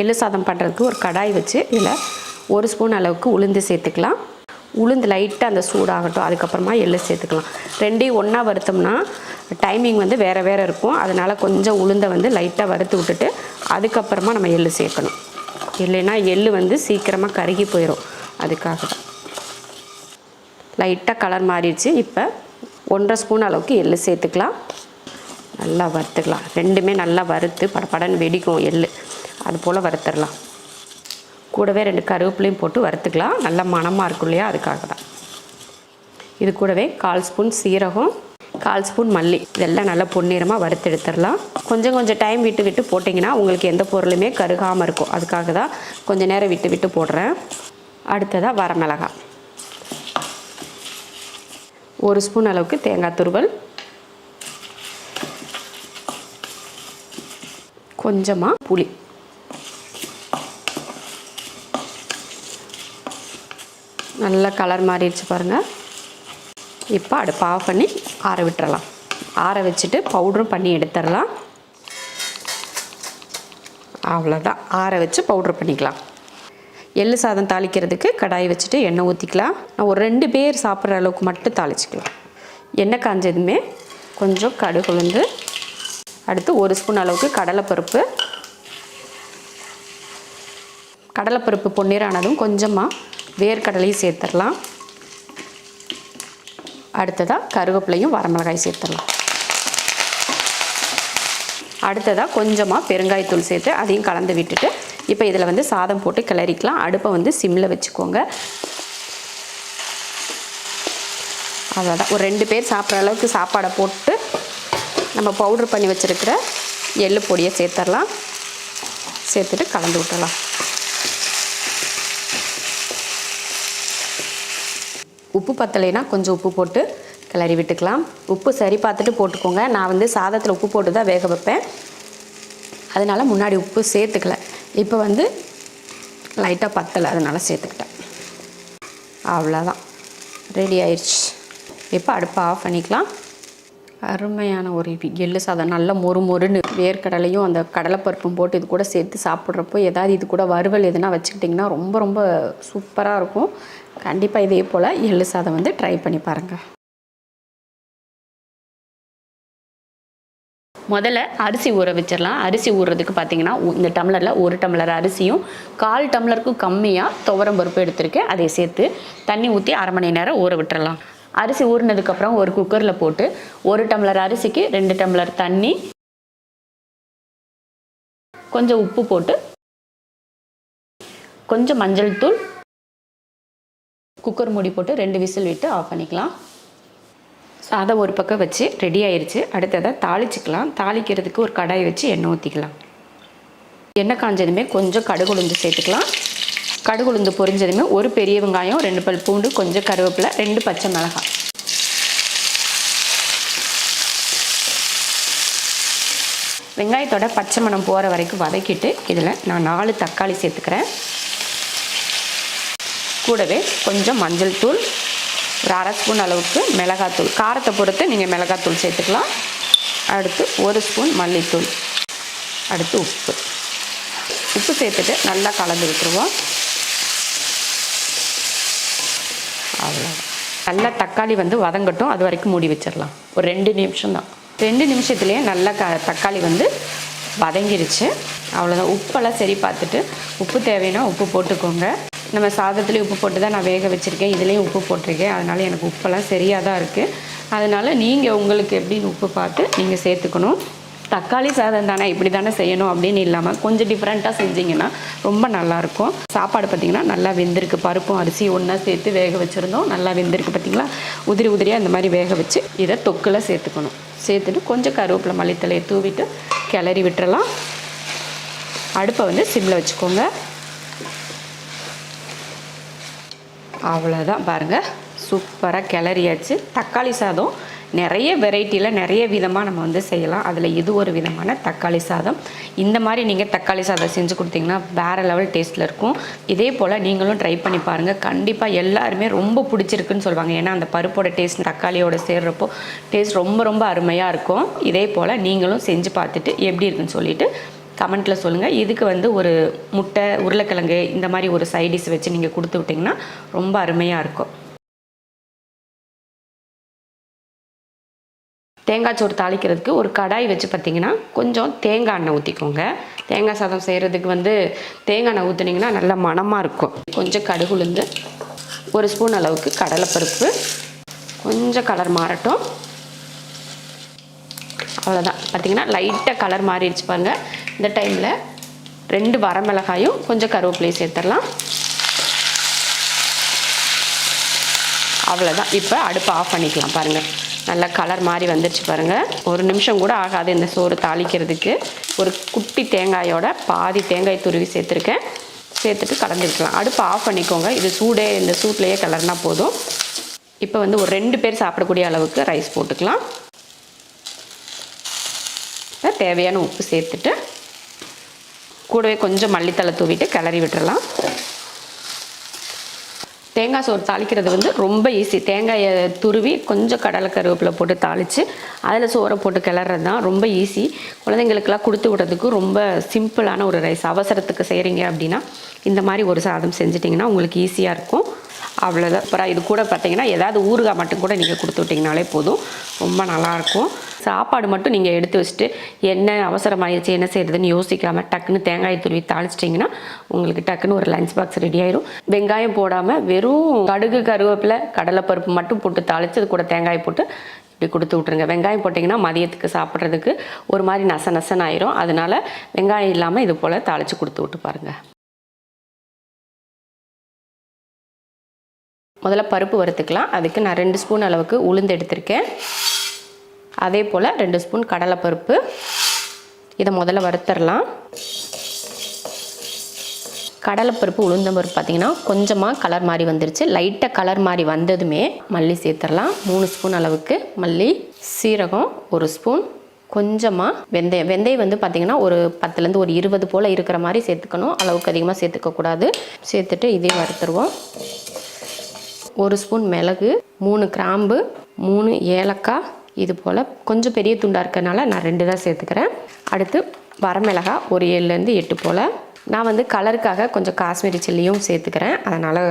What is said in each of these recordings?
எள்ளு சாதம் பண்ணுறதுக்கு ஒரு கடாய் வச்சு இதில் ஒரு ஸ்பூன் அளவுக்கு உளுந்து சேர்த்துக்கலாம். உளுந்து லைட்டாக அந்த சூடாகட்டும் அதுக்கப்புறமா எள்ளு சேர்த்துக்கலாம். ரெண்டையும் ஒன்றா வறுத்தோம்னா டைமிங் வந்து வேறு வேறு இருக்கும். அதனால் கொஞ்சம் உளுந்தை வந்து லைட்டாக வறுத்து விட்டுட்டு அதுக்கப்புறமா நம்ம எள்ளு சேர்க்கணும். இல்லைன்னா எள்ளு வந்து சீக்கிரமாக கருகி போயிடும் அதுக்காக தான் லைட்டாக கலர் மாறிடுச்சு. இப்போ ஒன்றரை ஸ்பூன் அளவுக்கு எள்ளு சேர்த்துக்கலாம். நல்லா வறுத்துக்கலாம். ரெண்டுமே நல்லா வறுத்து படப்படன்னு வெடிக்கும் எள்ளு. அது போல் வறுத்துடலாம் கூடவே ரெண்டு கருவேப்பிலையும் போட்டு வறுத்துக்கலாம். நல்லா மணமாக இருக்கும் இல்லையா? அதுக்காக தான். இது கூடவே கால் ஸ்பூன் சீரகம் கால் ஸ்பூன் மல்லி. இதெல்லாம் நல்லா பொன்னிறமாக வறுத்து எடுத்துடலாம் கொஞ்சம் கொஞ்சம் டைம் விட்டு விட்டு போட்டிங்கன்னா உங்களுக்கு எந்த பொருளுமே கருகாமல் இருக்கும். அதுக்காக தான் கொஞ்சம் நேரம் விட்டு விட்டு போடுறேன். அடுத்ததாக வரமிளகா. ஒரு ஸ்பூன் அளவுக்கு தேங்காய் துருவல். கொஞ்சமாக புளி. நல்லா கலர் மாறிடுச்சு பாருங்கள் இப்போ அடுப்பு ஆஃப் பண்ணி ஆற விட்டுறலாம். ஆற வச்சுட்டு பவுடரும் பண்ணி எடுத்துடலாம். அவ்வளோதான் ஆற வச்சு பவுட்ரு பண்ணிக்கலாம். எள்ளு சாதம் தாளிக்கிறதுக்கு கடாய் வச்சுட்டு எண்ணெய் ஊற்றிக்கலாம் நான் ஒரு ரெண்டு பேர் சாப்பிட்ற அளவுக்கு மட்டும் தாளிச்சிக்கலாம். எண்ணெய் காஞ்சதுமே கொஞ்சம் கடுகு உளுந்து அடுத்து ஒரு ஸ்பூன் அளவுக்கு கடலைப்பருப்பு. கடலைப்பருப்பு பொன்னிறானதும் கொஞ்சமாக வேர்க்கடலையும் சேர்த்துடலாம். அடுத்ததாக கருவேப்பிலையும் வரமிளகாய் சேர்த்துடலாம். அடுத்ததாக கொஞ்சமாக பெருங்காயத்தூள் சேர்த்து அதையும் கலந்து விட்டுட்டு இப்போ இதில் வந்து சாதம் போட்டு கிளறிக்கலாம். அடுப்பை வந்து சிம்மில் வச்சுக்கோங்க. அவ்வளோதான் ஒரு ரெண்டு பேர் சாப்பிட்ற அளவுக்கு சாப்பாடை போட்டு நம்ம பவுட்ரு பண்ணி வச்சுருக்கிற எள்ளு பொடியை சேர்த்துடலாம். சேர்த்துட்டு கலந்து விட்டுடலாம். உப்பு பத்தலைனா கொஞ்சம் உப்பு போட்டு கிளறி விட்டுக்கலாம். உப்பு சரி பார்த்துட்டு போட்டுக்கோங்க. நான் வந்து சாதத்தில் உப்பு போட்டு தான் வேக வைப்பேன். அதனால் முன்னாடி உப்பு சேர்த்துக்கல. இப்போ வந்து லைட்டாக பத்தலை அதனால் சேர்த்துக்கிட்டேன். அவ்வளோதான் ரெடி ஆயிடுச்சு இப்போ அடுப்பை ஆஃப் பண்ணிக்கலாம். அருமையான ஒரு எள்ளு சாதம் நல்ல மொறு மொறுன்னு வேர்க்கடலையும் அந்த கடலைப்பருப்பும் போட்டு இது கூட சேர்த்து சாப்பிட்றப்போ ஏதாவது இது கூட வறுவல் எதுனா வச்சுக்கிட்டிங்கன்னா ரொம்ப ரொம்ப சூப்பராக இருக்கும். கண்டிப்பாக இதே போல் எள்ளு சாதம் வந்து ட்ரை பண்ணி பாருங்கள் முதல்ல அரிசி ஊற வச்சிடலாம். அரிசி ஊறுறதுக்கு பார்த்தீங்கன்னா இந்த டம்ளரில் ஒரு டம்ளர் அரிசியும் கால் டம்ளருக்கும் கம்மியாக துவரம் பருப்பு எடுத்திருக்கேன். அதை சேர்த்து தண்ணி ஊற்றி அரை மணி நேரம் ஊற விட்டுறலாம். அரிசி ஊறினதுக்கப்புறம் ஒரு குக்கரில் போட்டு ஒரு டம்ளர் அரிசிக்கு ரெண்டு டம்ளர் தண்ணி கொஞ்சம் உப்பு போட்டு கொஞ்சம் மஞ்சள் தூள் குக்கர் மூடி போட்டு ரெண்டு விசில் விட்டு ஆஃப் பண்ணிக்கலாம். சாதம் ஒரு பக்கம் வச்சு ரெடி ஆயிடுச்சு அடுத்ததாக தாளிச்சிக்கலாம். தாளிக்கிறதுக்கு ஒரு கடாய் வச்சு எண்ணெய் ஊற்றிக்கலாம் எண்ணெய் காஞ்சதுமே கொஞ்சம் கடுகுளுந்து சேர்த்துக்கலாம். கடுகுளுந்து பொரிஞ்சதுமே ஒரு பெரிய வெங்காயம் ரெண்டு பல் பூண்டு கொஞ்சம் கருவேப்பிலை ரெண்டு பச்சை மிளகாய். வெங்காயத்தோட பச்சை மணம் போகிற வரைக்கும் வதக்கிட்டு இதில் நான் நாலு தக்காளி சேர்த்துக்கிறேன். கூடவே கொஞ்சம் மஞ்சள் தூள் ஒரு அரை ஸ்பூன் அளவுக்கு மிளகாத்தூள். காரத்தை பொறுத்து நீங்கள் மிளகாத்தூள் சேர்த்துக்கலாம். அடுத்து ஒரு ஸ்பூன் மல்லித்தூள். அடுத்து உப்பு. உப்பு சேர்த்துட்டு நல்லா கலந்து விட்டுருவோம். அவ்வளோ நல்லா தக்காளி வந்து வதங்கட்டும். அது வரைக்கும் மூடி வச்சிடலாம் ஒரு ரெண்டு நிமிஷம் தான். ரெண்டு நிமிஷத்துலேயே நல்லா க தக்காளி வந்து வதங்கிருச்சு. அவ்வளோதான் உப்பெல்லாம் சரி பார்த்துட்டு உப்பு தேவைன்னா உப்பு போட்டுக்கோங்க. நம்ம சாதத்துலேயும் உப்பு போட்டு தான் நான் வேக வச்சுருக்கேன். இதுலேயும் உப்பு போட்டிருக்கேன். அதனால் எனக்கு உப்பெல்லாம் சரியாக தான் இருக்குது அதனால் நீங்கள் உங்களுக்கு எப்படின்னு உப்பு பார்த்து நீங்கள் சேர்த்துக்கணும். தக்காளி சாதம் தானே இப்படி தானே செய்யணும் அப்படின்னு இல்லாமல் கொஞ்சம் டிஃப்ரெண்ட்டாக செஞ்சீங்கன்னா ரொம்ப நல்லாயிருக்கும் சாப்பாடு பார்த்திங்கன்னா நல்லா வெந்திருக்கு. பருப்பும் அரிசி ஒன்றா சேர்த்து வேக வச்சுருந்தோம். நல்லா வெந்திருக்கு பார்த்திங்களா உதிரி உதிரியாக இந்த மாதிரி வேக வச்சு இதை தொக்கில் சேர்த்துக்கணும். சேர்த்துட்டு கொஞ்சம் கருவேப்பிலை மல்லித்தலையை தூவிட்டு கிளறி விட்டுறலாம். அடுப்பை வந்து சிம்மில் வச்சுக்கோங்க. அவ்வளோதான் பாருங்கள் சூப்பராக கிளறியாச்சு. தக்காளி சாதம் நிறைய வெரைட்டியில் நிறைய விதமாக நம்ம வந்து செய்யலாம். அதில் இது ஒரு விதமான தக்காளி சாதம். இந்த மாதிரி நீங்கள் தக்காளி சாதம் செஞ்சு கொடுத்தீங்கன்னா வேறு லெவல் டேஸ்ட்டில் இருக்கும். இதே போல் நீங்களும் ட்ரை பண்ணி பாருங்கள் கண்டிப்பாக எல்லாருமே ரொம்ப பிடிச்சிருக்குன்னு சொல்லுவாங்க. ஏன்னா அந்த பருப்போட டேஸ்ட் தக்காளியோட சேர்கிறப்போ டேஸ்ட் ரொம்ப ரொம்ப அருமையாக இருக்கும். இதே போல் நீங்களும் செஞ்சு பார்த்துட்டு எப்படி இருக்குன்னு சொல்லிட்டு கமெண்ட்டில் சொல்லுங்கள் இதுக்கு வந்து ஒரு முட்டை உருளைக்கிழங்கு இந்த மாதிரி ஒரு சைடிஷ் வச்சு நீங்கள் கொடுத்து விட்டிங்கன்னா ரொம்ப அருமையாக இருக்கும். தேங்காய் சோறு தாளிக்கிறதுக்கு ஒரு கடாய் வச்சு பார்த்தீங்கன்னா கொஞ்சம் தேங்காய் எண்ணெய் ஊற்றிக்கோங்க தேங்காய் சாதம் செய்கிறதுக்கு வந்து தேங்காய் எண்ணெய் ஊற்றுனீங்கன்னா நல்லா மணமாக இருக்கும். கொஞ்சம் கடுகுளுந்து ஒரு ஸ்பூன் அளவுக்கு கடலைப்பருப்பு கொஞ்சம் கலர் மாறட்டும். அவ்வளோதான் பார்த்தீங்கன்னா லைட்டாக கலர் மாறிடுச்சு பாருங்கள் இந்த டைமில் ரெண்டு வரமிளகாயும் கொஞ்சம் கருவேப்பிலையும் சேர்த்துடலாம். அவ்வளோதான் இப்போ அடுப்பை ஆஃப் பண்ணிக்கலாம் பாருங்கள் நல்லா கலர் மாதிரி வந்துருச்சு பாருங்கள் ஒரு நிமிஷம் கூட ஆகாது இந்த சோறு தாளிக்கிறதுக்கு. ஒரு குட்டி தேங்காயோட பாதி தேங்காய் துருவி சேர்த்துருக்கேன். சேர்த்துட்டு கலந்துருக்கலாம் அடுப்பை ஆஃப் பண்ணிக்கோங்க. இது சூடே இந்த சூட்லேயே கலர்னா போதும். இப்போ வந்து ஒரு ரெண்டு பேர் சாப்பிடக்கூடிய அளவுக்கு ரைஸ் போட்டுக்கலாம். தேவையான உப்பு சேர்த்துட்டு கூடவே கொஞ்சம் மல்லித்தலை தூவிட்டு கிளறி விட்டுறலாம். தேங்காய் சோறு தாளிக்கிறது வந்து ரொம்ப ஈஸி தேங்காயை துருவி கொஞ்சம் கடலை கருவேப்பில் போட்டு தாளித்து அதில் சோறை போட்டு கிளறது தான் ரொம்ப ஈஸி குழந்தைங்களுக்கெல்லாம் கொடுத்து விடுறதுக்கு ரொம்ப சிம்பிளான ஒரு ரைஸ் அவசரத்துக்கு செய்கிறீங்க அப்படின்னா இந்த மாதிரி ஒரு சாதம் செஞ்சிட்டிங்கன்னா உங்களுக்கு ஈஸியாக இருக்கும். அவ்வளோதான் அப்புறம் இது கூட பார்த்தீங்கன்னா ஏதாவது ஊறுகாய் மட்டும் கூட நீங்கள் கொடுத்து விட்டிங்கனாலே போதும். ரொம்ப நல்லாயிருக்கும். சாப்பாடு மட்டும் நீங்கள் எடுத்து வச்சுட்டு என்ன அவசரமாயிருச்சு என்ன செய்யறதுன்னு யோசிக்காமல் டக்குன்னு தேங்காய் துருவி தாளிச்சிட்டிங்கன்னா உங்களுக்கு டக்குன்னு ஒரு லஞ்ச் பாக்ஸ் ரெடி ஆயிரும். வெங்காயம் போடாமல் வெறும் கடுகு கருவேப்பிலை கடலைப்பருப்பு மட்டும் போட்டு தாளித்து அது கூட தேங்காய் போட்டு இப்படி கொடுத்து விட்ருங்க வெங்காயம் போட்டிங்கன்னா மதியத்துக்கு சாப்பிட்றதுக்கு ஒரு மாதிரி நச நசன் ஆயிரும். அதனால வெங்காயம் இல்லாமல் இது போல் தாளித்து கொடுத்து விட்டு பாருங்கள் முதல்ல பருப்பு வறுத்துக்கலாம். அதுக்கு நான் ரெண்டு ஸ்பூன் அளவுக்கு உளுந்து எடுத்திருக்கேன். அதே போல் ரெண்டு ஸ்பூன் கடலைப்பருப்பு. இதை முதல்ல வறுத்துடலாம் கடலைப்பருப்பு உளுந்தம்பருப்பு பார்த்தீங்கன்னா கொஞ்சமாக கலர் மாதிரி வந்துருச்சு. லைட்டாக கலர் மாதிரி வந்ததுமே மல்லி சேர்த்துடலாம் மூணு ஸ்பூன் அளவுக்கு மல்லி சீரகம் ஒரு ஸ்பூன். கொஞ்சமாக வெந்தயம். வெந்தயம் வந்து பார்த்திங்கன்னா ஒரு பத்துலேருந்து ஒரு இருபது போல் இருக்கிற மாதிரி சேர்த்துக்கணும். அளவுக்கு அதிகமாக சேர்த்துக்கக்கூடாது. சேர்த்துட்டு இதையும் வறுத்துருவோம். ஒரு ஸ்பூன் மிளகு மூணு கிராம்பு மூணு ஏலக்காய். இது போல் கொஞ்சம் பெரிய துண்டாக இருக்கிறனால நான் ரெண்டு தான் சேர்த்துக்கிறேன். அடுத்து வரமிளகா ஒரு ஏழுலேருந்து எட்டு போல். நான் வந்து கலருக்காக கொஞ்சம் காஷ்மீரி சில்லியும் சேர்த்துக்கிறேன். அதனால்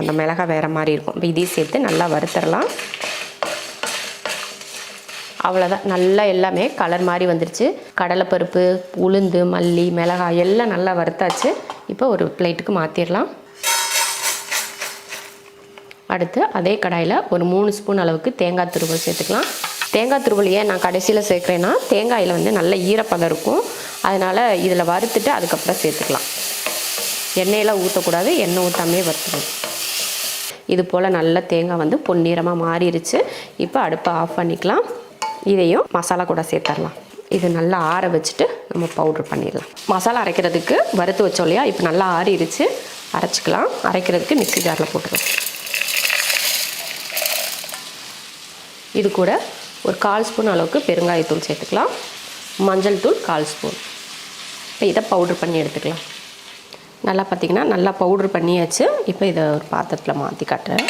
அந்த மிளகா வேறு மாதிரி இருக்கும். இப்போ இதையும் சேர்த்து நல்லா வறுத்துடலாம் அவ்வளோதான் நல்லா எல்லாமே கலர் மாதிரி வந்துருச்சு. கடலைப்பருப்பு உளுந்து மல்லி மிளகாய் எல்லாம் நல்லா வறுத்தாச்சு. இப்போ ஒரு பிளேட்டுக்கு மாற்றிடலாம் அடுத்து அதே கடாயில் ஒரு மூணு ஸ்பூன் அளவுக்கு தேங்காய் துருவல் சேர்த்துக்கலாம். தேங்காய் துருவல் ஏன் நான் கடைசியில் சேர்க்குறேன்னா தேங்காயில் வந்து நல்ல ஈரப்பதம் இருக்கும். அதனால் இதில் வறுத்துட்டு அதுக்கப்புறம் சேர்த்துக்கலாம். எண்ணெயெல்லாம் ஊற்றக்கூடாது எண்ணெய் ஊற்றாமே வறுத்துக்கணும். இது போல் நல்ல தேங்காய் வந்து பொன்னிறமாக மாறிடுச்சு இப்போ அடுப்பை ஆஃப் பண்ணிக்கலாம். இதையும் மசாலா கூட சேர்த்துடலாம் இது நல்லா ஆற வச்சுட்டு நம்ம பவுட்ரு பண்ணிடலாம். மசாலா அரைக்கிறதுக்கு வறுத்து வச்சோம் இல்லையா? இப்போ நல்லா ஆறிடுச்சு அரைச்சிக்கலாம். அரைக்கிறதுக்கு மிக்ஸி ஜாரில் போட்டுக்கலாம். இது கூட ஒரு கால் ஸ்பூன் அளவுக்கு பெருங்காயத்தூள் சேர்த்துக்கலாம். மஞ்சள் தூள் கால் ஸ்பூன். இப்போ இதை பவுட்ரு பண்ணி எடுத்துக்கலாம். நல்லா பார்த்திங்கன்னா நல்லா பவுட்ரு பண்ணியாச்சு. இப்போ இதை ஒரு பாத்திரத்தில் மாற்றி காட்டுறேன்.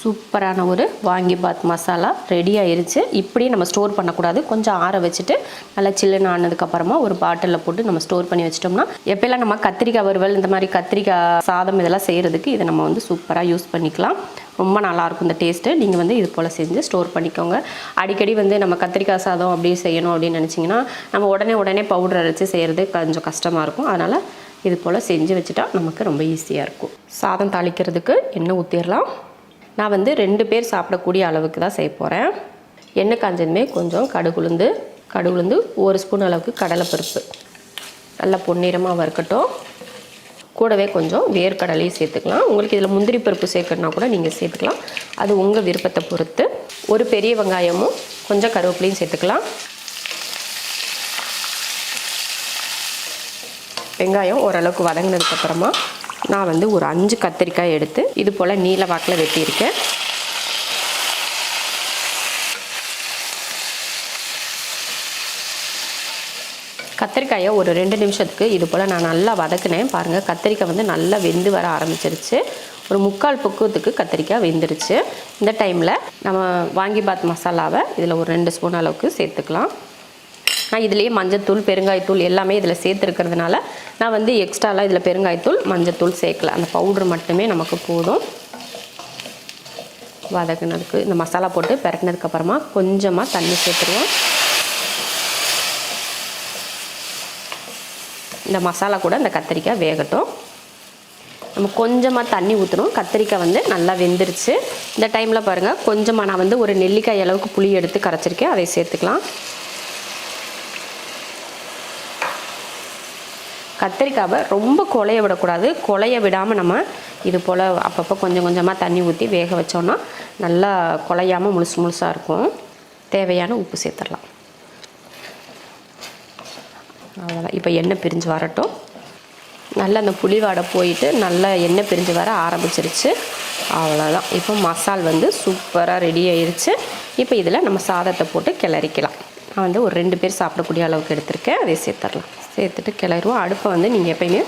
சூப்பரான ஒரு வாங்கி பாத் மசாலா ரெடி ஆயிருச்சு. இப்படியே நம்ம ஸ்டோர் பண்ணக்கூடாது. கொஞ்சம் ஆற வச்சுட்டு நல்லா சில்லுன்னு ஆனதுக்கப்புறமா ஒரு பாட்டிலில் போட்டு நம்ம ஸ்டோர் பண்ணி வச்சிட்டோம்னா எப்போல்லாம் நம்ம கத்திரிக்காய் வறுவல் இந்த மாதிரி கத்திரிக்காய் சாதம் இதெல்லாம் செய்கிறதுக்கு இதை நம்ம வந்து சூப்பராக யூஸ் பண்ணிக்கலாம். ரொம்ப நல்லாயிருக்கும் இந்த டேஸ்ட்டு நீங்கள் வந்து இது போல் செஞ்சு ஸ்டோர் பண்ணிக்கோங்க. அடிக்கடி வந்து நம்ம கத்திரிக்காய் சாதம் அப்படி செய்யணும் அப்படின்னு நினச்சிங்கன்னா நம்ம உடனே உடனே பவுடர் அரைச்சி செய்கிறது கொஞ்சம் கஷ்டமாக இருக்கும். அதனால் இது போல் செஞ்சு வச்சுட்டா நமக்கு ரொம்ப ஈஸியாக இருக்கும். சாதம் தாளிக்கிறதுக்கு எண்ணெய் ஊற்றிடலாம் நான் வந்து ரெண்டு பேர் சாப்பிடக்கூடிய அளவுக்கு தான் செய்ய போகிறேன் எண்ணெய் காஞ்சதுமே கொஞ்சம் கடுகுளுந்து கடுகுளுந்து ஒரு ஸ்பூன் அளவுக்கு கடலைப்பருப்பு. நல்லா பொன்னிறமாக வறுக்கட்டும் கூடவே கொஞ்சம் வேர்க்கடலையும் சேர்த்துக்கலாம். உங்களுக்கு இதில் முந்திரி பருப்பு சேர்க்கணுன்னா கூட நீங்கள் சேர்த்துக்கலாம். அது உங்கள் விருப்பத்தை பொறுத்து. ஒரு பெரிய வெங்காயமும் கொஞ்சம் கருவேப்பிலையும் சேர்த்துக்கலாம். வெங்காயம் ஓரளவுக்கு வதங்கினதுக்கப்புறமா நான் வந்து ஒரு அஞ்சு கத்திரிக்காய் எடுத்து இது போல் நீல வாக்கில் வெட்டியிருக்கேன். கத்திரிக்காயை ஒரு ரெண்டு நிமிஷத்துக்கு இது போல் நான் நல்லா வதக்கினேன். பாருங்கள் கத்திரிக்காய் வந்து நல்லா வெந்து வர ஆரம்பிச்சிருச்சு. ஒரு முக்கால் பக்குவத்துக்கு கத்திரிக்காய் வெந்துருச்சு. இந்த டைமில் நம்ம வாங்கி பாத் மசாலாவை இதில் ஒரு ரெண்டு ஸ்பூன் அளவுக்கு சேர்த்துக்கலாம். நான் இதுலேயே மஞ்சத்தூள் பெருங்காயத்தூள் எல்லாமே இதில் சேர்த்துருக்கிறதுனால நான் வந்து எக்ஸ்ட்ராலாம் இதில் பெருங்காயத்தூள் மஞ்சத்தூள் சேர்க்கல. அந்த பவுட்ரு மட்டுமே நமக்கு போதும். வதக்குனதுக்கு இந்த மசாலா போட்டு பெரட்டினதுக்கப்புறமா கொஞ்சமாக தண்ணி சேர்த்துருவோம். இந்த மசாலா கூட இந்த கத்திரிக்காய் வேகட்டும். நம்ம கொஞ்சமாக தண்ணி ஊற்றணும் கத்திரிக்காய் வந்து நல்லா வெந்துருச்சு. இந்த டைமில் பாருங்கள் கொஞ்சமாக நான் வந்து ஒரு நெல்லிக்காய் அளவுக்கு புளி எடுத்து கரைச்சிருக்கேன். அதை சேர்த்துக்கலாம். கத்திரிக்காவை ரொம்ப கொலைய விடக்கூடாது. கொலைய விடாமல் நம்ம இது போல் அப்பப்போ கொஞ்சம் கொஞ்சமாக தண்ணி ஊற்றி வேக வச்சோன்னா நல்லா கொலையாமல் முழுசு முழுசாக இருக்கும். தேவையான உப்பு சேர்த்துடலாம். அவ்வளோதான் இப்போ எண்ணெய் பிரிஞ்சு வரட்டும். நல்லா அந்த புளி வாடை போயிட்டு நல்லா எண்ணெய் பிரிஞ்சு வர ஆரம்பிச்சிருச்சு. அவ்வளோதான் இப்போ மசால் வந்து சூப்பராக ரெடி ஆயிடுச்சு இப்போ இதில் நம்ம சாதத்தை போட்டு கிளறிக்கலாம். நான் வந்து ஒரு ரெண்டு பேர் சாப்பிடக்கூடிய அளவுக்கு எடுத்திருக்கேன். அதை சேர்த்துடலாம். சேர்த்துட்டு கிளறுவோம் அடுப்பை வந்து நீங்கள் எப்பயுமே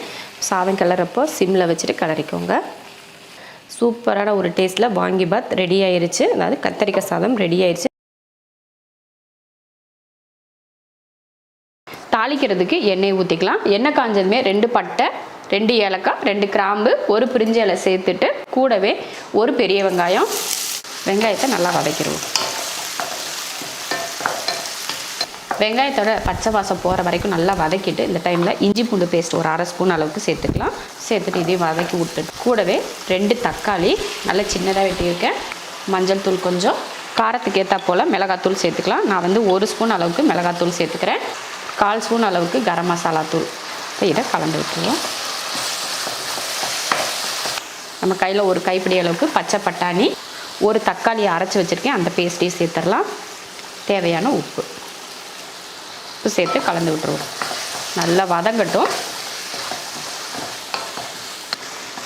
சாதம் கிளறப்போ சிம்மில் வச்சுட்டு கிளறிக்கோங்க. சூப்பரான ஒரு டேஸ்ட்டில் வாங்கி பாத் ரெடி ஆயிடுச்சு அதாவது கத்தரிக்காய் சாதம் ரெடி ஆயிடுச்சு தாளிக்கிறதுக்கு எண்ணெய் ஊற்றிக்கலாம் எண்ணெய் காஞ்சதுமே ரெண்டு பட்டை ரெண்டு ஏலக்காய் ரெண்டு கிராம்பு ஒரு பிரிஞ்சு இலை சேர்த்துட்டு கூடவே ஒரு பெரிய வெங்காயம். வெங்காயத்தை நல்லா வதக்கிடுவோம். வெங்காயத்தோட பச்சை வாசம் போகிற வரைக்கும் நல்லா வதக்கிட்டு இந்த டைமில் இஞ்சி பூண்டு பேஸ்ட் ஒரு அரை ஸ்பூன் அளவுக்கு சேர்த்துக்கலாம். சேர்த்துட்டு இதையும் வதக்கி விட்டுட்டு கூடவே ரெண்டு தக்காளி நல்லா சின்னதாக வெட்டியிருக்கேன். மஞ்சள் தூள் கொஞ்சம். காரத்துக்கு ஏற்றா போல் மிளகாத்தூள் சேர்த்துக்கலாம். நான் வந்து ஒரு ஸ்பூன் அளவுக்கு மிளகாத்தூள் சேர்த்துக்கிறேன். கால் ஸ்பூன் அளவுக்கு கரம் மசாலா தூள். இப்போ இதை கலந்து விட்டுருவோம். நம்ம கையில் ஒரு கைப்பிடி அளவுக்கு பச்சை பட்டாணி ஒரு தக்காளியை அரைச்சி வச்சுருக்கேன். அந்த பேஸ்ட்டையும் சேர்த்துடலாம். தேவையான உப்பு. உப்பு சேர்த்து கலந்து விட்டுருவோம். நல்லா வதங்கட்டும்.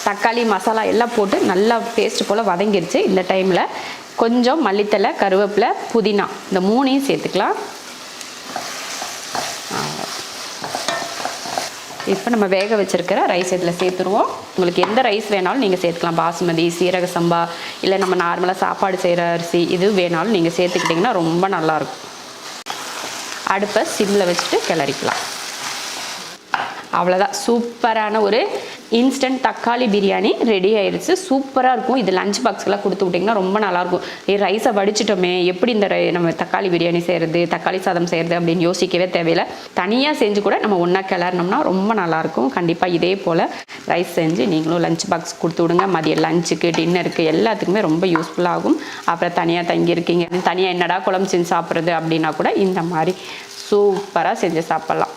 தக்காளி மசாலா எல்லாம் போட்டு நல்லா பேஸ்ட் போல் வதங்கிருச்சு. இந்த டைமில் கொஞ்சம் மல்லித்தலை கருவேப்பிலை புதினா இந்த மூணையும் சேர்த்துக்கலாம். இப்போ நம்ம வேக வச்சிருக்கிற ரைஸ் இதில் சேர்த்துருவோம். உங்களுக்கு எந்த ரைஸ் வேணாலும் நீங்கள் சேர்த்துக்கலாம். பாசுமதி சீரக சம்பா இல்லை நம்ம நார்மலாக சாப்பாடு செய்கிற அரிசி இது வேணாலும் நீங்கள் சேர்த்துக்கிட்டிங்கன்னா ரொம்ப நல்லாயிருக்கும் அடுப்பை சிம்மில் வச்சுட்டு கிளறிக்கலாம். அவ்வளோதான் சூப்பரான ஒரு இன்ஸ்டன்ட் தக்காளி பிரியாணி ரெடி ஆயிடுச்சு சூப்பராக இருக்கும். இது லஞ்ச் பாக்ஸ்க்கெல்லாம் கொடுத்து விட்டிங்கன்னா ரொம்ப நல்லாயிருக்கும். ஏ ரைஸை வடிச்சிட்டோமே. எப்படி இந்த நம்ம தக்காளி பிரியாணி செய்கிறது தக்காளி சாதம் செய்கிறது அப்படின்னு யோசிக்கவே தேவையில்லை. தனியாக செஞ்சு கூட நம்ம ஒன்றா கிளறினோம்னா ரொம்ப நல்லாயிருக்கும். கண்டிப்பாக இதே போல் ரைஸ் செஞ்சு நீங்களும் லஞ்ச் பாக்ஸ் கொடுத்து விடுங்க. மதியம் லஞ்சுக்கு டின்னருக்கு எல்லாத்துக்குமே ரொம்ப யூஸ்ஃபுல்லாகும் அப்புறம் தனியாக தங்கியிருக்கீங்க தனியாக என்னடா குழம்பு செஞ்சு சாப்பிட்றது அப்படின்னா கூட இந்த மாதிரி சூப்பராக செஞ்சு சாப்பிட்லாம்.